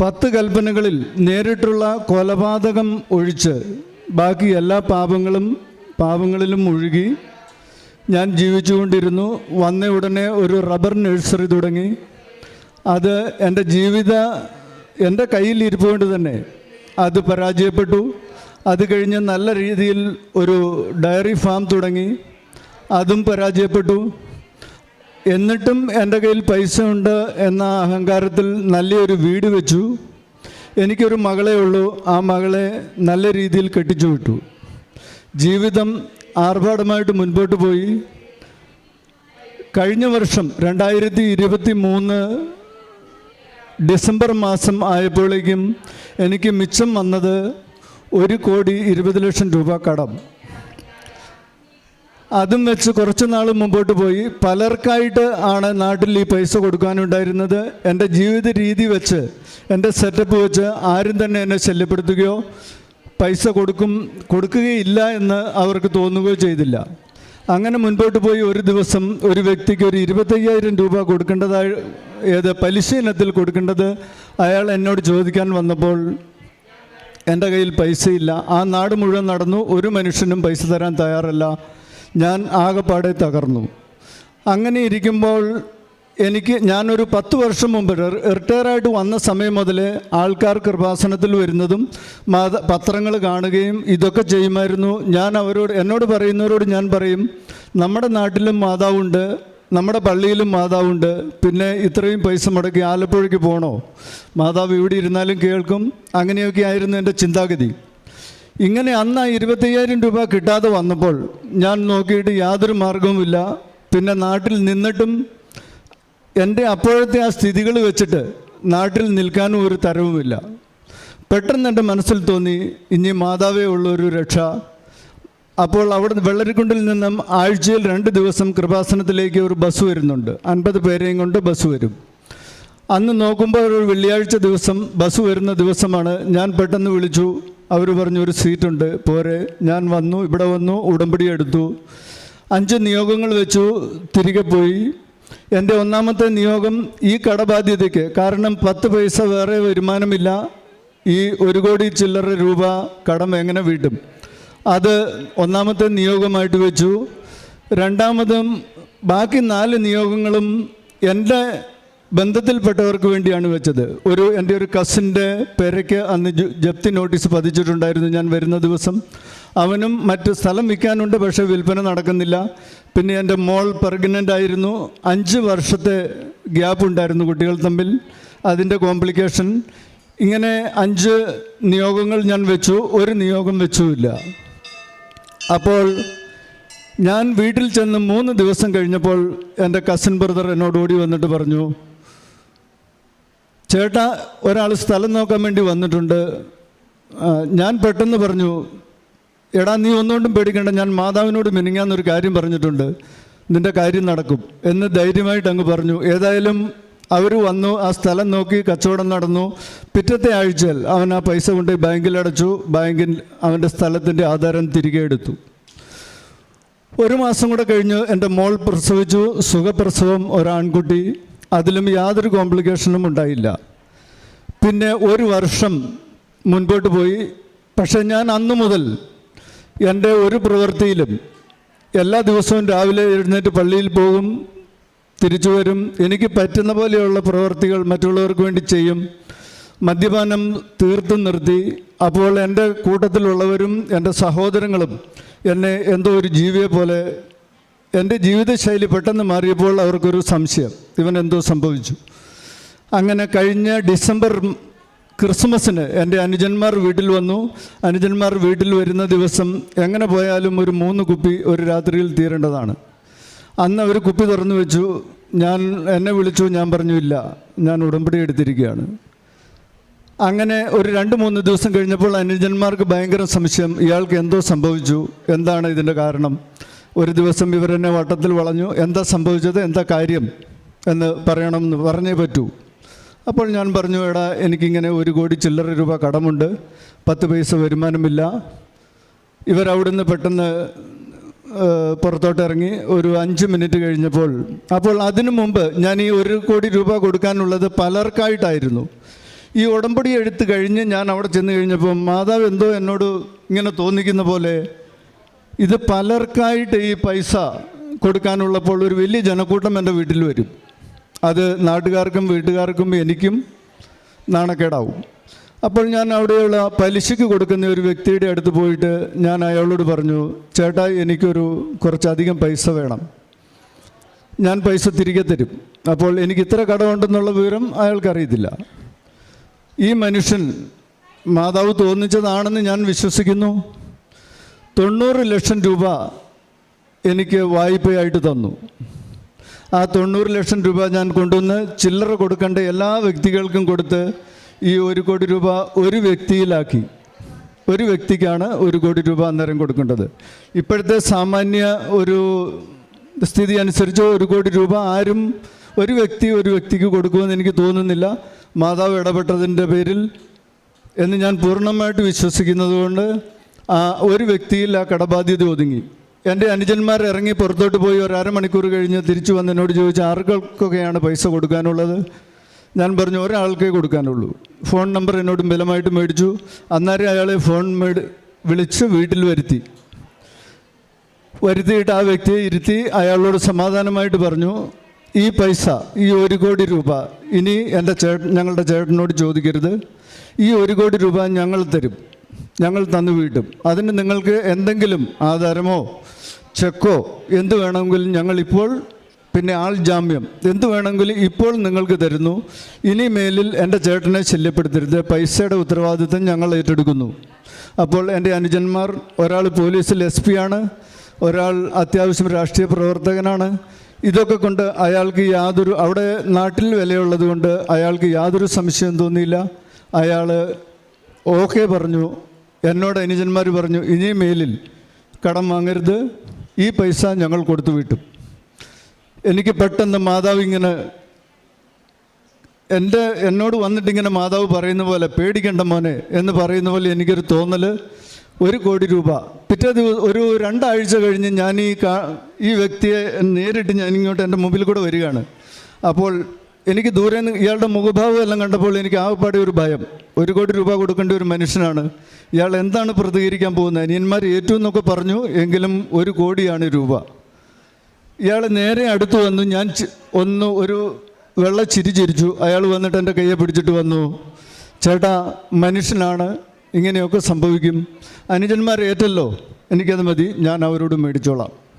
പത്ത് കൽപ്പനകളിൽ നേരിട്ടുള്ള കൊലപാതകം ഒഴിച്ച് ബാക്കി എല്ലാ പാപങ്ങളും പാപങ്ങളിലും ഒഴുകി ഞാൻ ജീവിച്ചുകൊണ്ടിരുന്നു. വന്ന ഉടനെ ഒരു റബ്ബർ നഴ്സറി തുടങ്ങി. അത് എന്റെ ജീവിത എന്റെ കയ്യിൽ ഇരിപ്പുകൊണ്ട് തന്നെ അത് പരാജയപ്പെട്ടു. അത് കഴിഞ്ഞ് നല്ല രീതിയിൽ ഒരു ഡയറി ഫാം തുടങ്ങി. അതും പരാജയപ്പെട്ടു. എന്നിട്ടും എന്റെ കയ്യിൽ പൈസ ഉണ്ട് എന്ന അഹങ്കാരത്തിൽ നല്ലൊരു വീട് വെച്ചു. എനിക്കൊരു മകളേ ഉള്ളൂ. ആ മകളെ നല്ല രീതിയിൽ കെട്ടിച്ചു വിട്ടു. ജീവിതം ആർഭാടമായിട്ട് മുൻപോട്ട് പോയി. കഴിഞ്ഞ വർഷം രണ്ടായിരത്തി ഇരുപത്തി മൂന്ന് ഡിസംബർ മാസം ആയപ്പോഴേക്കും എനിക്ക് മിച്ചം വന്നത് ഒരു കോടി ഇരുപത് ലക്ഷം രൂപ കടം. അതും വെച്ച് കുറച്ച് നാൾ മുമ്പോട്ട് പോയി. പലർക്കായിട്ട് ആണ് നാട്ടിൽ ഈ പൈസ കൊടുക്കാനുണ്ടായിരുന്നത്. എന്റെ ജീവിത രീതി വെച്ച് എന്റെ സെറ്റപ്പ് വെച്ച് ആരും തന്നെ എന്നെ ശല്യപ്പെടുത്തുകയോ പൈസ കൊടുക്കും കൊടുക്കുകയില്ല എന്ന് അവർക്ക് തോന്നുകയോ ചെയ്തില്ല. അങ്ങനെ മുൻപോട്ട് പോയി ഒരു ദിവസം ഒരു വ്യക്തിക്ക് ഒരു ഇരുപത്തയ്യായിരം രൂപ കൊടുക്കേണ്ടതായ ഏത് പലിശ ഇനത്തിൽ കൊടുക്കേണ്ടത് അയാൾ എന്നോട് ചോദിക്കാൻ വന്നപ്പോൾ എന്റെ കയ്യിൽ പൈസയില്ല. ആ നാട് മുഴുവൻ നടന്നു. ഒരു മനുഷ്യനും പൈസ തരാൻ തയ്യാറല്ല. ഞാൻ ആകെപ്പാടെ തകർന്നു. അങ്ങനെ ഇരിക്കുമ്പോൾ എനിക്ക് ഞാനൊരു പത്ത് വർഷം മുമ്പ് റിട്ടയറായിട്ട് വന്ന സമയം മുതൽ ആൾക്കാർ കൃപാസനത്തിൽ വരുന്നതും മാത പത്രങ്ങൾ കാണുകയും ഇതൊക്കെ ചെയ്യുമായിരുന്നു. ഞാൻ അവരോട് എന്നോട് പറയുന്നവരോട് ഞാൻ പറയും നമ്മുടെ നാട്ടിലും മാതാവുണ്ട് നമ്മുടെ പള്ളിയിലും മാതാവുണ്ട് പിന്നെ ഇത്രയും പൈസ മുടക്കി ആലപ്പുഴയ്ക്ക് പോകണോ മാതാവ് ഇവിടെ ഇരുന്നാലും കേൾക്കും. അങ്ങനെയൊക്കെ ആയിരുന്നു എന്റെ ചിന്താഗതി. ഇങ്ങനെ അന്ന് ആ ഇരുപത്തയ്യായിരം രൂപ കിട്ടാതെ വന്നപ്പോൾ ഞാൻ നോക്കിയിട്ട് യാതൊരു മാർഗവുമില്ല പിന്നെ നാട്ടിൽ നിന്നിട്ടും എന്റെ അപ്പോഴത്തെ ആ സ്ഥിതികൾ വെച്ചിട്ട് നാട്ടിൽ നിൽക്കാനും ഒരു തരവുമില്ല. പെട്ടെന്ന് എന്റെ മനസ്സിൽ തോന്നി ഇനി മാതാവേ ഉള്ള ഒരു രക്ഷ. അപ്പോൾ അവിടെ വെള്ളരിക്കുണ്ടിൽ നിന്നും ആഴ്ചയിൽ രണ്ട് ദിവസം കൃപാസനത്തിലേക്ക് ഒരു ബസ് വരുന്നുണ്ട്. അൻപത് പേരെയും കൊണ്ട് ബസ് വരും. അന്ന് നോക്കുമ്പോൾ ഒരു വെള്ളിയാഴ്ച ദിവസം ബസ് വരുന്ന ദിവസമാണ്. ഞാൻ പെട്ടെന്ന് വിളിച്ചു. അവർ പറഞ്ഞു ഒരു സീറ്റുണ്ട് പോരെ. ഞാൻ വന്നു. ഇവിടെ വന്നു. ഉടമ്പടി എടുത്തു. അഞ്ച് നിയോഗങ്ങൾ വെച്ചു. തിരികെ പോയി. എന്റെ ഒന്നാമത്തെ നിയോഗം ഈ കടബാധ്യതയ്ക്ക്. കാരണം പത്ത് പൈസ വേറെ വരുമാനമില്ല. ഈ ഒരു കോടി ചില്ലറ രൂപ കടം എങ്ങനെ വീട്ടും? അത് ഒന്നാമത്തെ നിയോഗമായിട്ട് വെച്ചു. രണ്ടാമതും ബാക്കി നാല് നിയോഗങ്ങളും എന്റെ ബന്ധത്തിൽപ്പെട്ടവർക്ക് വേണ്ടിയാണ് വെച്ചത്. ഒരു എന്റെ ഒരു കസിന്റെ പേരയ്ക്ക് അന്ന് ജപ്തി നോട്ടീസ് പതിച്ചിട്ടുണ്ടായിരുന്നു ഞാൻ വരുന്ന ദിവസം. അവനും മറ്റ് സ്ഥലം വിൽക്കാനുണ്ട് പക്ഷേ വിൽപ്പന നടക്കുന്നില്ല. പിന്നെ എന്റെ മോൾ പ്രഗ്നന്റ് ആയിരുന്നു. അഞ്ച് വർഷത്തെ ഗ്യാപ്പ് ഉണ്ടായിരുന്നു കുട്ടികൾ തമ്മിൽ. അതിന്റെ കോംപ്ലിക്കേഷൻ ഇങ്ങനെ അഞ്ച് നിയോഗങ്ങൾ ഞാൻ വെച്ചു. ഒരു നിയോഗം വെച്ചുമില്ല. അപ്പോൾ ഞാൻ വീട്ടിൽ ചെന്ന് മൂന്ന് ദിവസം കഴിഞ്ഞപ്പോൾ എന്റെ കസിൻ ബ്രദർ എന്നോട് ഓടി വന്നിട്ട് പറഞ്ഞു ചേട്ടാ ഒരാൾ സ്ഥലം നോക്കാൻ വേണ്ടി വന്നിട്ടുണ്ട്. ഞാൻ പെട്ടെന്ന് പറഞ്ഞു എടാ നീ ഒന്നുകൊണ്ടും പേടിക്കേണ്ട ഞാൻ മാതാവിനോട് മിനിങ്ങാന്നൊരു കാര്യം പറഞ്ഞിട്ടുണ്ട്. നിന്റെ കാര്യം നടക്കും. എന്ന് ധൈര്യമായിട്ട് അങ്ങ് പറഞ്ഞു. ഏതായാലും അവർ വന്നു ആ സ്ഥലം നോക്കി കച്ചവടം നടന്നു. പിറ്റത്തെ ആഴ്ചയിൽ അവൻ ആ പൈസ കൊണ്ട് ബാങ്കിൽ അടച്ചു. ബാങ്കിൽ അവന്റെ സ്ഥലത്തിന്റെ ആധാരം തിരികെ എടുത്തു. ഒരു മാസം കൂടെ കഴിഞ്ഞ് എന്റെ മോൾ പ്രസവിച്ചു. സുഖപ്രസവം ഒരാൺകുട്ടി. അതിലും യാതൊരു കോംപ്ലിക്കേഷനും ഉണ്ടായില്ല. പിന്നെ ഒരു വർഷം മുൻപോട്ട് പോയി. പക്ഷേ ഞാൻ അന്നു മുതൽ എന്റെ ഒരു പ്രവൃത്തിയിലും എല്ലാ ദിവസവും രാവിലെ എഴുന്നേറ്റ് പള്ളിയിൽ പോകും തിരിച്ചു വരും. എനിക്ക് പറ്റുന്ന പോലെയുള്ള പ്രവൃത്തികൾ മറ്റുള്ളവർക്ക് വേണ്ടി ചെയ്യും. മദ്യപാനം തീർത്തും നിർത്തി. അപ്പോൾ എന്റെ കൂട്ടത്തിലുള്ളവരും എന്റെ സഹോദരങ്ങളും എന്നെ എന്തോ ഒരു ജീവിയെ പോലെ എന്റെ ജീവിതശൈലി പെട്ടെന്ന് മാറിയപ്പോൾ അവർക്കൊരു സംശയം. ഇവൻ എന്തോ സംഭവിച്ചു. അങ്ങനെ കഴിഞ്ഞ ഡിസംബർ ക്രിസ്മസിന് എന്റെ അനുജന്മാർ വീട്ടിൽ വന്നു. അനുജന്മാർ വീട്ടിൽ വരുന്ന ദിവസം എങ്ങനെ പോയാലും ഒരു മൂന്ന് കുപ്പി ഒരു രാത്രിയിൽ തീരേണ്ടതാണ്. അന്ന് അവർ കുപ്പി തുറന്നു വെച്ചു. ഞാൻ എന്നെ വിളിച്ചു. ഞാൻ പറഞ്ഞു ഇല്ല ഞാൻ ഉടമ്പടി എടുത്തിരിക്കുകയാണ്. അങ്ങനെ ഒരു രണ്ട് മൂന്ന് ദിവസം കഴിഞ്ഞപ്പോൾ അനുജന്മാർക്ക് ഭയങ്കര സംശയം. ഇയാൾക്ക് എന്തോ സംഭവിച്ചു? എന്താണ് ഇതിന്റെ കാരണം? ഒരു ദിവസം ഇവരെന്നെ വട്ടത്തിൽ വളഞ്ഞു. എന്താ സംഭവിച്ചത്? എന്താ കാര്യം? എന്ന് പറയണമെന്ന് പറഞ്ഞേ പറ്റൂ. അപ്പോൾ ഞാൻ പറഞ്ഞു എടാ എനിക്കിങ്ങനെ ഒരു കോടി ചില്ലറ രൂപ കടമുണ്ട്. പത്ത് പൈസ വരുമാനമില്ല. ഇവരവിടുന്ന് പെട്ടെന്ന് പുറത്തോട്ട് ഇറങ്ങി ഒരു അഞ്ച് മിനിറ്റ് കഴിഞ്ഞപ്പോൾ അപ്പോൾ അതിനു മുമ്പ് ഞാൻ ഈ ഒരു കോടി രൂപ കൊടുക്കാനുള്ളത് പലർക്കായിട്ടായിരുന്നു. ഈ ഉടമ്പടി എഴുത്ത് കഴിഞ്ഞ് ഞാൻ അവിടെ ചെന്ന് കഴിഞ്ഞപ്പോൾ മാതാവ് എന്തോ എന്നോട് ഇങ്ങനെ തോന്നിക്കുന്ന പോലെ ഇത് പലർക്കായിട്ട് ഈ പൈസ കൊടുക്കാനുള്ളപ്പോൾ ഒരു വലിയ ജനക്കൂട്ടം എന്റെ വീട്ടിൽ വരും. അത് നാട്ടുകാർക്കും വീട്ടുകാർക്കും എനിക്കും നാണക്കേടാവും. അപ്പോൾ ഞാൻ അവിടെയുള്ള പലിശയ്ക്ക് കൊടുക്കുന്ന ഒരു വ്യക്തിയുടെ അടുത്ത് പോയിട്ട് ഞാൻ അയാളോട് പറഞ്ഞു ചേട്ടാ എനിക്കൊരു കുറച്ചധികം പൈസ വേണം. ഞാൻ പൈസ തിരികെ തരും. അപ്പോൾ എനിക്ക് ഇത്ര കടമുണ്ടെന്നുള്ള വിവരം അയാൾക്കറിയത്തില്ല. ഈ മനുഷ്യൻ മാതാവ് തോന്നിച്ചതാണെന്ന് ഞാൻ വിശ്വസിക്കുന്നു. തൊണ്ണൂറ് ലക്ഷം രൂപ എനിക്ക് വായ്പയായിട്ട് തന്നു. ആ തൊണ്ണൂറ് ലക്ഷം രൂപ ഞാൻ കൊണ്ടുവന്ന് ചില്ലറ കൊടുക്കേണ്ട എല്ലാ വ്യക്തികൾക്കും കൊടുത്ത് ഈ ഒരു കോടി രൂപ ഒരു വ്യക്തിയിലാക്കി. ഒരു വ്യക്തിക്കാണ് ഒരു കോടി രൂപ അന്നേരം കൊടുക്കേണ്ടത്. ഇപ്പോഴത്തെ സാമാന്യ ഒരു സ്ഥിതി അനുസരിച്ച് ഒരു കോടി രൂപ ആരും ഒരു വ്യക്തി ഒരു വ്യക്തിക്ക് കൊടുക്കുമെന്ന് എനിക്ക് തോന്നുന്നില്ല. മാതാവ് ഇടപെട്ടതിന്റെ പേരിൽ എന്ന് ഞാൻ പൂർണമായിട്ട് വിശ്വസിക്കുന്നത് കൊണ്ട് ഒരു വ്യക്തിയിൽ ആ കടബാധ്യത ഒതുങ്ങി. എന്റെ അനുജന്മാർ ഇറങ്ങി പുറത്തോട്ട് പോയി ഒരു അരമണിക്കൂർ കഴിഞ്ഞ് തിരിച്ചു വന്ന് എന്നോട് ചോദിച്ചു ആർക്കൊക്കെയാണ് പൈസ കൊടുക്കാനുള്ളത്? ഞാൻ പറഞ്ഞു ഒരാൾക്കേ കൊടുക്കാനുള്ളൂ. ഫോൺ നമ്പർ എന്നോട് ബലമായിട്ട് മേടിച്ചു. അന്നേരം അയാളെ ഫോൺ മേടി വിളിച്ച് വീട്ടിൽ വരുത്തി. വരുത്തിയിട്ട് ആ വ്യക്തിയെ ഇരുത്തി അയാളോട് സമാധാനമായിട്ട് പറഞ്ഞു ഈ പൈസ ഈ ഒരു കോടി രൂപ ഇനി എന്റെ ചേട്ടൻ ഞങ്ങളുടെ ചേട്ടനോട് ചോദിക്കരുത്. ഈ ഒരു കോടി രൂപ ഞങ്ങൾ തരും. ഞങ്ങൾ തന്നു വീട്ടും. അതിന് നിങ്ങൾക്ക് എന്തെങ്കിലും ആധാരമോ ചെക്കോ എന്ത് വേണമെങ്കിലും ഞങ്ങളിപ്പോൾ പിന്നെ ആൾ ജാമ്യം എന്ത് വേണമെങ്കിലും ഇപ്പോൾ നിങ്ങൾക്ക് തരുന്നു. ഇനി മേലിൽ എന്റെ ചേട്ടനെ ശല്യപ്പെടുത്തരുത്. പൈസയുടെ ഉത്തരവാദിത്വം ഞങ്ങൾ ഏറ്റെടുക്കുന്നു. അപ്പോൾ എന്റെ അനുജന്മാർ ഒരാൾ പോലീസിൽ എസ് പി ആണ് ഒരാൾ അത്യാവശ്യം രാഷ്ട്രീയ പ്രവർത്തകനാണ്. ഇതൊക്കെ കൊണ്ട് അയാൾക്ക് യാതൊരു അവിടെ നാട്ടിൽ വിലയുള്ളത് കൊണ്ട് അയാൾക്ക് യാതൊരു സംശയം തോന്നിയില്ല. അയാൾ ഓക്കെ പറഞ്ഞു. എന്നോട് അനുജന്മാർ പറഞ്ഞു ഇനി മേലിൽ കടം വാങ്ങരുത് ഈ പൈസ ഞങ്ങൾ കൊടുത്തു വിട്ടും. എനിക്ക് പെട്ടെന്ന് മാതാവ് ഇങ്ങനെ എന്റെ എന്നോട് വന്നിട്ട് ഇങ്ങനെ മാതാവ് പറയുന്ന പോലെ പേടിക്കണ്ട മോനെ എന്ന് പറയുന്ന പോലെ എനിക്കൊരു തോന്നൽ ഒരു കോടി രൂപ. പിറ്റേ ദിവസം ഒരു രണ്ടാഴ്ച കഴിഞ്ഞ് ഞാൻ ഈ ഈ വ്യക്തിയെ നേരിട്ട് ഞാൻ ഇങ്ങോട്ട് എന്റെ മുമ്പിൽ കൂടെ വരികയാണ്. അപ്പോൾ എനിക്ക് ദൂരെ നിന്ന് ഇയാളുടെ മുഖഭാവം എല്ലാം കണ്ടപ്പോൾ എനിക്ക് ആകെപ്പാടെ ഒരു ഭയം. ഒരു കോടി രൂപ കൊടുക്കേണ്ട ഒരു മനുഷ്യനാണ്. ഇയാൾ എന്താണ് പ്രതികരിക്കാൻ പോകുന്നത്? അനിയന്മാർ ഏറ്റവും എന്നൊക്കെ പറഞ്ഞു എങ്കിലും ഒരു കോടിയാണ് രൂപ. ഇയാൾ നേരെ അടുത്ത് വന്നു. ഞാൻ ഒന്ന് ഒരു വെള്ള ചിരി ചിരിച്ചു. അയാൾ വന്നിട്ട് എന്റെ കയ്യെ പിടിച്ചിട്ട് വന്നു. ചേട്ടാ മനുഷ്യനാണ്. ഇങ്ങനെയൊക്കെ സംഭവിക്കും. അനുജന്മാർ ഏറ്റല്ലോ. എനിക്കത് മതി. ഞാൻ അവരോട് മേടിച്ചോളാം.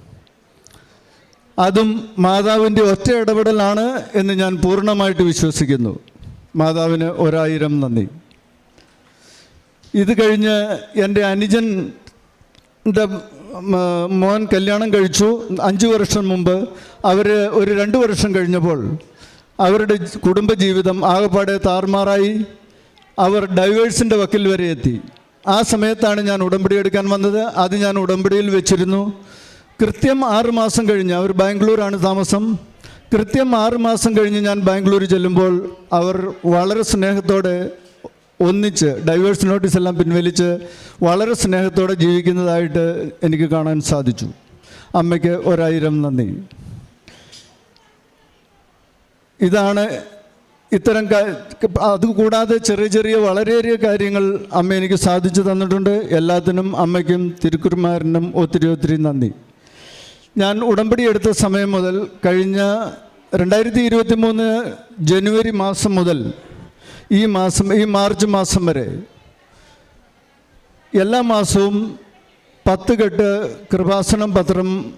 അതും മാതാവിന്റെ ഒറ്റ ഇടപെടലാണ് എന്ന് ഞാൻ പൂർണമായിട്ട് വിശ്വസിക്കുന്നു. മാതാവിന് ഒരായിരം നന്ദി. ഇത് കഴിഞ്ഞ് എന്റെ അനുജൻ മോൻ കല്യാണം കഴിച്ചു. അഞ്ച് വർഷം മുമ്പ് അവർ ഒരു രണ്ട് വർഷം കഴിഞ്ഞപ്പോൾ അവരുടെ കുടുംബജീവിതം ആകെപ്പാടെ താറുമാറായി. അവർ ഡൈവേഴ്സിന്റെ വക്കിൽ വരെ എത്തി. ആ സമയത്താണ് ഞാൻ ഉടമ്പടി എടുക്കാൻ വന്നത്. അത് ഞാൻ ഉടമ്പടിയിൽ വെച്ചിരുന്നു. കൃത്യം ആറ് മാസം കഴിഞ്ഞ് അവർ ബാംഗ്ലൂരാണ് താമസം. കൃത്യം ആറ് മാസം കഴിഞ്ഞ് ഞാൻ ബാംഗ്ലൂർ ചെല്ലുമ്പോൾ അവർ വളരെ സ്നേഹത്തോടെ ഒന്നിച്ച് ഡൈവേഴ്സ് നോട്ടീസ് എല്ലാം പിൻവലിച്ച് വളരെ സ്നേഹത്തോടെ ജീവിക്കുന്നതായിട്ട് എനിക്ക് കാണാൻ സാധിച്ചു. അമ്മയ്ക്ക് ഒരായിരം നന്ദി. ഇതാണ് ഇത്തരം അതുകൂടാതെ ചെറിയ ചെറിയ വളരെയേറെ കാര്യങ്ങൾ അമ്മ എനിക്ക് സാധിച്ചു തന്നിട്ടുണ്ട്. എല്ലാത്തിനും അമ്മയ്ക്കും തിരുക്കുറുമാരനും ഒത്തിരി ഒത്തിരി നന്ദി. ഞാൻ ഉടമ്പടി എടുത്ത സമയം മുതൽ കഴിഞ്ഞ രണ്ടായിരത്തി ഇരുപത്തി മൂന്ന് ജനുവരി മാസം മുതൽ ഈ മാസം ഈ മാർച്ച് മാസം വരെ എല്ലാ മാസവും പത്ത് കെട്ട് കൃപാസനം പത്രം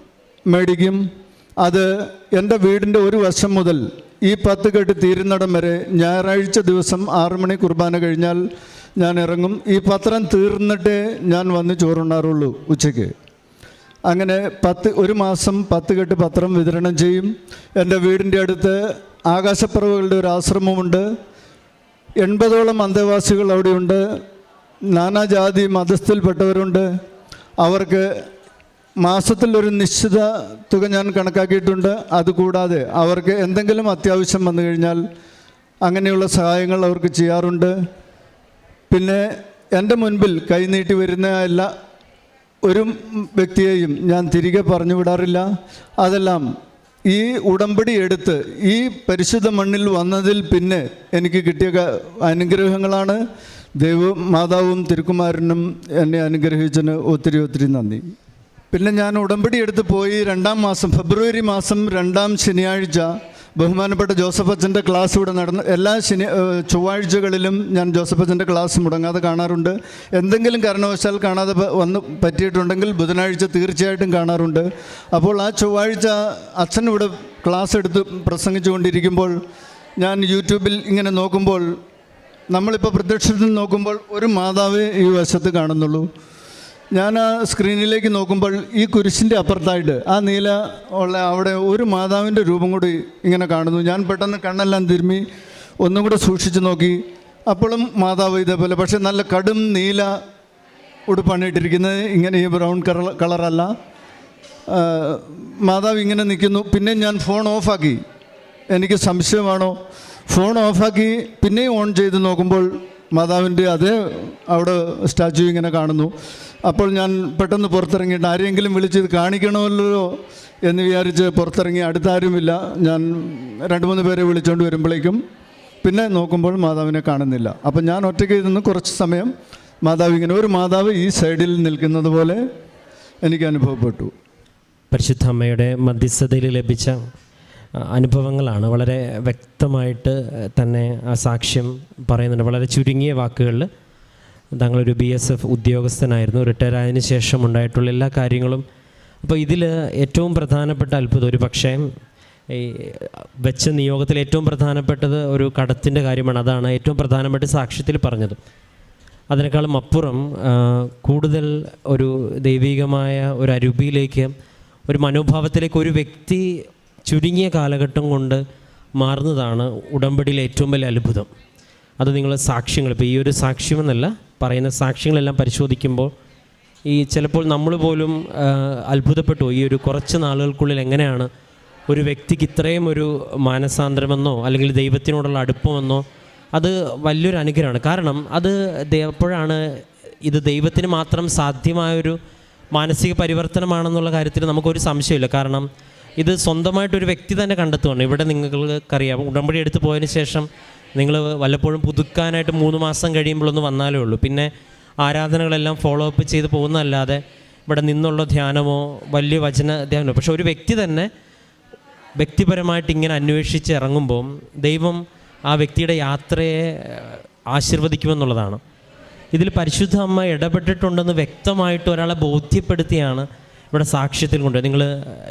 മേടിക്കും. അത് എന്റെ വീടിന്റെ ഒരു വശം മുതൽ ഈ പത്ത് കെട്ട് തീരുന്നിടം വരെ ഞായറാഴ്ച ദിവസം ആറു മണി കുർബാന കഴിഞ്ഞാൽ ഞാൻ ഇറങ്ങും. ഈ പത്രം തീർന്നിട്ടേ ഞാൻ വന്ന് ചോറുണ്ണാറുള്ളൂ ഉച്ചയ്ക്ക്. അങ്ങനെ പത്ത് ഒരു മാസം പത്ത് കെട്ട് പത്രം വിതരണം ചെയ്യും. എന്റെ വീടിന്റെ അടുത്ത് ആകാശപ്പറവുകളുടെ ഒരു ആശ്രമമുണ്ട്. എൺപതോളം അന്തേവാസികൾ അവിടെയുണ്ട്. നാനാജാതി മതസ്ഥയിൽപ്പെട്ടവരുണ്ട് അവർക്ക് മാസത്തിൽ ഒരു നിശ്ചിത തുക ഞാൻ കണക്കാക്കിയിട്ടുണ്ട്. അതുകൂടാതെ അവർക്ക് എന്തെങ്കിലും അത്യാവശ്യം വന്നു കഴിഞ്ഞാൽ അങ്ങനെയുള്ള സഹായങ്ങൾ അവർക്ക് ചെയ്യാറുണ്ട്. പിന്നെ എന്റെ മുൻപിൽ കൈനീട്ടി വരുന്ന എല്ലാ ഒരു വ്യക്തിയെയും ഞാൻ തിരികെ പറഞ്ഞു വിടാറില്ല. അതെല്ലാം ഈ ഉടമ്പടി എടുത്ത് ഈ പരിശുദ്ധ മണ്ണിൽ വന്നതിൽ പിന്നെ എനിക്ക് കിട്ടിയ അനുഗ്രഹങ്ങളാണ്. ദൈവം മാതാവും തിരുക്കുമാരനും എന്നെ അനുഗ്രഹിച്ചതിന് ഒത്തിരി ഒത്തിരി നന്ദി. പിന്നെ ഞാൻ ഉടമ്പടി എടുത്ത് പോയി രണ്ടാം മാസം ഫെബ്രുവരി മാസം രണ്ടാം ശനിയാഴ്ച ബഹുമാനപ്പെട്ട ജോസഫ് അച്ഛന്റെ ക്ലാസ് ഇവിടെ നടന്ന് എല്ലാ ശനി ചൊവ്വാഴ്ചകളിലും ഞാൻ ജോസഫ് അച്ഛന്റെ ക്ലാസ് മുടങ്ങാതെ കാണാറുണ്ട്. എന്തെങ്കിലും കാരണവശാൽ കാണാതെ വന്ന് പറ്റിയിട്ടുണ്ടെങ്കിൽ ബുധനാഴ്ച തീർച്ചയായിട്ടും കാണാറുണ്ട്. അപ്പോൾ ആ ചൊവ്വാഴ്ച അച്ഛൻ ഇവിടെ ക്ലാസ് എടുത്ത് പ്രസംഗിച്ചുകൊണ്ടിരിക്കുമ്പോൾ ഞാൻ യൂട്യൂബിൽ ഇങ്ങനെ നോക്കുമ്പോൾ നമ്മളിപ്പോൾ പ്രത്യക്ഷത്തിൽ നോക്കുമ്പോൾ ഒരു മാതാവേ ഈ വശത്ത് കാണുന്നുള്ളൂ. ഞാൻ ആ സ്ക്രീനിലേക്ക് നോക്കുമ്പോൾ ഈ കുരിശിന്റെ അപ്പുറത്തായിട്ട് ആ നീല ഉള്ള അവിടെ ഒരു മാതാവിന്റെ രൂപം കൂടി ഇങ്ങനെ കാണുന്നു. ഞാൻ പെട്ടെന്ന് കണ്ണെല്ലാം തിരുമ്മി ഒന്നും കൂടെ സൂക്ഷിച്ച് നോക്കി. അപ്പോഴും മാതാവ് ഇതേപോലെ പക്ഷേ നല്ല കടും നീല ഉടുപ്പാണ് ഇട്ടിരിക്കുന്നത്. ഇങ്ങനെ ഈ ബ്രൗൺ കളർ കളറല്ല. മാതാവ് ഇങ്ങനെ നിൽക്കുന്നു. പിന്നെ ഞാൻ ഫോൺ ഓഫാക്കി. എനിക്ക് സംശയമാണോ? ഫോൺ ഓഫാക്കി പിന്നെയും ഓൺ ചെയ്ത് നോക്കുമ്പോൾ മാതാവിന്റെ അതേ അവിടെ സ്റ്റാച്യു ഇങ്ങനെ കാണുന്നു. അപ്പോൾ ഞാൻ പെട്ടെന്ന് പുറത്തിറങ്ങിയിട്ട് ആരെങ്കിലും വിളിച്ച് ഇത് കാണിക്കണമല്ലോ എന്ന് വിചാരിച്ച് പുറത്തിറങ്ങി അടുത്താരുമില്ല. ഞാൻ രണ്ട് മൂന്ന് പേരെ വിളിച്ചുകൊണ്ട് വരുമ്പോഴേക്കും പിന്നെ നോക്കുമ്പോൾ മാതാവിനെ കാണുന്നില്ല. അപ്പം ഞാൻ ഒറ്റയ്ക്ക് ഇരുന്ന് കുറച്ച് സമയം മാതാവ് ഇങ്ങനെ ഒരു മാതാവ് ഈ സൈഡിൽ നിൽക്കുന്നത് പോലെ എനിക്ക് അനുഭവപ്പെട്ടു. പരിശുദ്ധ അമ്മയുടെ മധ്യസ്ഥതയിൽ ലഭിച്ച അനുഭവങ്ങളാണ്. വളരെ വ്യക്തമായിട്ട് തന്നെ ആ സാക്ഷ്യം പറയുന്നുണ്ട്. വളരെ ചുരുങ്ങിയ വാക്കുകളിൽ താങ്കളൊരു ബി എസ് എഫ് ഉദ്യോഗസ്ഥനായിരുന്നു. റിട്ടയർ ആയതിനു ശേഷം ഉണ്ടായിട്ടുള്ള എല്ലാ കാര്യങ്ങളും. അപ്പോൾ ഇതിൽ ഏറ്റവും പ്രധാനപ്പെട്ട അത്ഭുതം ഒരു പക്ഷേ ഈ വെച്ച നിയോഗത്തിൽ ഏറ്റവും പ്രധാനപ്പെട്ടത് ഒരു കടത്തിന്റെ കാര്യമാണ്. അതാണ് ഏറ്റവും പ്രധാനമായിട്ട് സാക്ഷ്യത്തിൽ പറഞ്ഞത്. അതിനേക്കാളും അപ്പുറം കൂടുതൽ ഒരു ദൈവികമായ ഒരു അരുപിയിലേക്ക് ഒരു മനോഭാവത്തിലേക്ക് ഒരു വ്യക്തി ചുരുങ്ങിയ കാലഘട്ടം കൊണ്ട് മാറുന്നതാണ് ഉടമ്പടിയിലെ ഏറ്റവും വലിയ അത്ഭുതം. അത് നിങ്ങൾ സാക്ഷ്യങ്ങൾ ഇപ്പോൾ ഈ ഒരു സാക്ഷ്യമെന്നല്ല പറയുന്ന സാക്ഷ്യങ്ങളെല്ലാം പരിശോധിക്കുമ്പോൾ ഈ ചിലപ്പോൾ നമ്മൾ പോലും അത്ഭുതപ്പെട്ടു. ഈ ഒരു കുറച്ച് നാളുകൾക്കുള്ളിൽ എങ്ങനെയാണ് ഒരു വ്യക്തിക്ക് ഇത്രയും ഒരു മാനസാന്തരമെന്നോ അല്ലെങ്കിൽ ദൈവത്തിനോടുള്ള അടുപ്പമെന്നോ അത് വലിയൊരു അനുഗ്രഹമാണ്. കാരണം അത് എപ്പോഴാണ് ഇത് ദൈവത്തിന് മാത്രം സാധ്യമായൊരു മാനസിക പരിവർത്തനമാണെന്നുള്ള കാര്യത്തിൽ നമുക്കൊരു സംശയമില്ല കാരണം ഇത് സ്വന്തമായിട്ടൊരു വ്യക്തി തന്നെ കണ്ടെത്തുകയാണ് ഇവിടെ നിങ്ങൾക്കറിയാം. ഉടമ്പടി എടുത്തു പോയതിന് ശേഷം നിങ്ങൾ വല്ലപ്പോഴും പുതുക്കാനായിട്ട് മൂന്ന് മാസം കഴിയുമ്പോഴൊന്ന് വന്നാലേ ഉള്ളൂ. പിന്നെ ആരാധനകളെല്ലാം ഫോളോ അപ്പ് ചെയ്ത് പോകുന്നതല്ലാതെ ഇവിടെ നിന്നുള്ള ധ്യാനമോ വലിയ വചന ധ്യാനമോ. പക്ഷെ ഒരു വ്യക്തി തന്നെ വ്യക്തിപരമായിട്ട് ഇങ്ങനെ അന്വേഷിച്ച് ഇറങ്ങുമ്പോൾ ദൈവം ആ വ്യക്തിയുടെ യാത്രയെ ആശീർവദിക്കുമെന്നുള്ളതാണ്. ഇതിൽ പരിശുദ്ധ അമ്മ ഇടപെട്ടിട്ടുണ്ടെന്ന് വ്യക്തമായിട്ട് ഒരാളെ ബോധ്യപ്പെടുത്തിയാണ് ഇവിടെ സാക്ഷ്യത്തിൽ കൊണ്ട് നിങ്ങൾ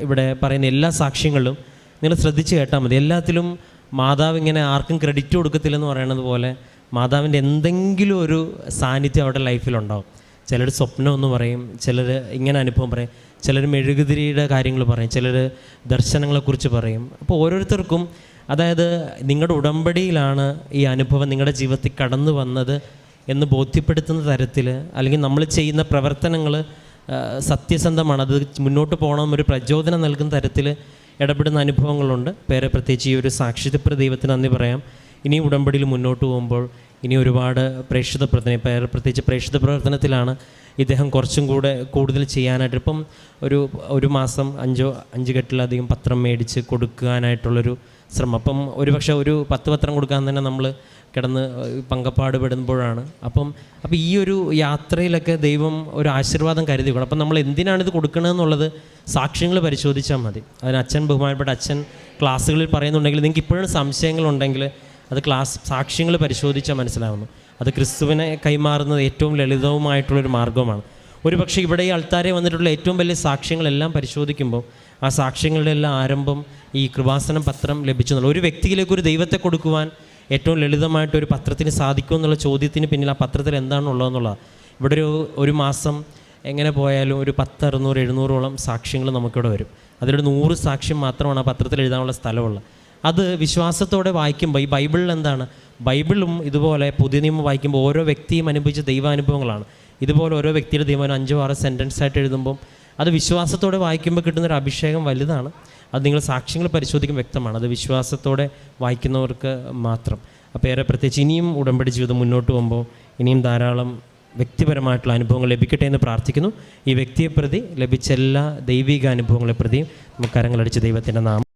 ഇവിടെ പറയുന്ന എല്ലാ സാക്ഷ്യങ്ങളിലും നിങ്ങൾ ശ്രദ്ധിച്ച് കേട്ടാൽ മതി. എല്ലാത്തിലും മാതാവ് ഇങ്ങനെ ആർക്കും ക്രെഡിറ്റ് കൊടുക്കത്തില്ലെന്ന് പറയണത് പോലെ മാതാവിന്റെ എന്തെങ്കിലും ഒരു സാന്നിധ്യം അവരുടെ ലൈഫിലുണ്ടാവും ചിലർ സ്വപ്നം എന്ന് പറയും ചിലർ ഇങ്ങനെ അനുഭവം പറയും ചിലർ മെഴുകുതിരിയുടെ കാര്യങ്ങൾ പറയും ചിലർ ദർശനങ്ങളെക്കുറിച്ച് പറയും. അപ്പോൾ ഓരോരുത്തർക്കും അതായത് നിങ്ങളുടെ ഉടമ്പടിയിലാണ് ഈ അനുഭവം നിങ്ങളുടെ ജീവിതത്തിൽ കടന്നു വന്നത് എന്ന് ബോധ്യപ്പെടുത്തുന്ന തരത്തിൽ അല്ലെങ്കിൽ നമ്മൾ ചെയ്യുന്ന പ്രവർത്തനങ്ങൾ സത്യസന്ധമാണ്. അത് മുന്നോട്ട് പോകണം ഒരു പ്രചോദനം നൽകുന്ന തരത്തിൽ ഇടപെടുന്ന അനുഭവങ്ങളുണ്ട്. പേരെ പ്രത്യേകിച്ച് ഈ ഒരു സാക്ഷിതപ്ര ദൈവത്തിന് നന്ദി പറയാം. ഇനി ഉടമ്പടിയിൽ മുന്നോട്ട് പോകുമ്പോൾ ഇനി ഒരുപാട് പ്രേക്ഷിത പ്രവർത്തനം പേരെ പ്രത്യേകിച്ച് പ്രേക്ഷിത പ്രവർത്തനത്തിലാണ് ഇദ്ദേഹം കുറച്ചും കൂടെ കൂടുതൽ ചെയ്യാനായിട്ട്. ഇപ്പം ഒരു ഒരു മാസം അഞ്ചോ അഞ്ച് കെട്ടിലധികം പത്രം മേടിച്ച് കൊടുക്കാനായിട്ടുള്ളൊരു ശ്രമം. അപ്പം ഒരുപക്ഷെ ഒരു പത്ത് പത്രം കൊടുക്കാൻ തന്നെ നമ്മൾ കിടന്ന് പങ്കപ്പാട് പെടുമ്പോഴാണ് അപ്പം അപ്പം ഈ ഒരു യാത്രയിലൊക്കെ ദൈവം ഒരു ആശീർവാദം കരുതി വേണം അപ്പം നമ്മൾ എന്തിനാണ് ഇത് കൊടുക്കണമെന്നുള്ളത് സാക്ഷ്യങ്ങൾ പരിശോധിച്ചാൽ മതി. അതിന് അച്ഛൻ ബഹുമാനപ്പെട്ട അച്ഛൻ ക്ലാസ്സുകളിൽ പറയുന്നുണ്ടെങ്കിൽ നിങ്ങൾക്ക് ഇപ്പോഴും സംശയങ്ങളുണ്ടെങ്കിൽ അത് ക്ലാസ് സാക്ഷ്യങ്ങൾ പരിശോധിച്ചാൽ മനസ്സിലാവുന്നു. അത് ക്രിസ്തുവിനെ കൈമാറുന്നത് ഏറ്റവും ലളിതവുമായിട്ടുള്ളൊരു മാർഗമാണ്. ഒരു പക്ഷേ ഇവിടെ ഈ ആൾക്കാരെ വന്നിട്ടുള്ള ഏറ്റവും വലിയ സാക്ഷ്യങ്ങളെല്ലാം പരിശോധിക്കുമ്പോൾ ആ സാക്ഷ്യങ്ങളുടെ എല്ലാം ആരംഭം ഈ കൃപാസനം പത്രം ലഭിച്ചു ഒരു വ്യക്തിയിലേക്ക് ഒരു ദൈവത്തെ കൊടുക്കുവാൻ ഏറ്റവും ലളിതമായിട്ട് ഒരു പത്രത്തിന് സാധിക്കും എന്നുള്ള ചോദ്യത്തിന് പിന്നിൽ ആ പത്രത്തിൽ എന്താണുള്ളതെന്നുള്ളത് ഇവിടെ ഒരു ഒരു മാസം എങ്ങനെ പോയാലും ഒരു പത്ത് അറുന്നൂറ് എഴുന്നൂറോളം സാക്ഷ്യങ്ങൾ നമുക്കിവിടെ വരും. അതിലൊരു നൂറ് സാക്ഷ്യം മാത്രമാണ് ആ പത്രത്തിൽ എഴുതാനുള്ള സ്ഥലമുള്ളത് അത് വിശ്വാസത്തോടെ വായിക്കുമ്പോൾ ഈ ബൈബിളിൽ എന്താണ്? ബൈബിളും ഇതുപോലെ പുതിയ നിയമം വായിക്കുമ്പോൾ ഓരോ വ്യക്തിയും അനുഭവിച്ച ദൈവാനുഭവങ്ങളാണ്. ഇതുപോലെ ഓരോ വ്യക്തിയുടെ ദൈവം അഞ്ചോ ആറോ സെന്റൻസ് ആയിട്ട് എഴുതുമ്പം അത് വിശ്വാസത്തോടെ വായിക്കുമ്പോൾ കിട്ടുന്നൊരു അഭിഷേകം വലുതാണ്. അത് നിങ്ങൾ സാക്ഷ്യങ്ങൾ പരിശോധിക്കും വ്യക്തമാണ്. അത് വിശ്വാസത്തോടെ വായിക്കുന്നവർക്ക് മാത്രം. അപ്പോൾ ഏറെ പ്രത്യേകിച്ച് ഇനിയും ഉടമ്പടി ജീവിതം മുന്നോട്ട് പോകുമ്പോൾ ഇനിയും ധാരാളം വ്യക്തിപരമായിട്ടുള്ള അനുഭവങ്ങൾ ലഭിക്കട്ടെ എന്ന് പ്രാർത്ഥിക്കുന്നു. ഈ വ്യക്തിയെ പ്രതി ലഭിച്ച എല്ലാ ദൈവിക അനുഭവങ്ങളെ പ്രതിയും നമുക്ക് കരങ്ങളടിച്ച് ദൈവത്തിന്റെ നാമം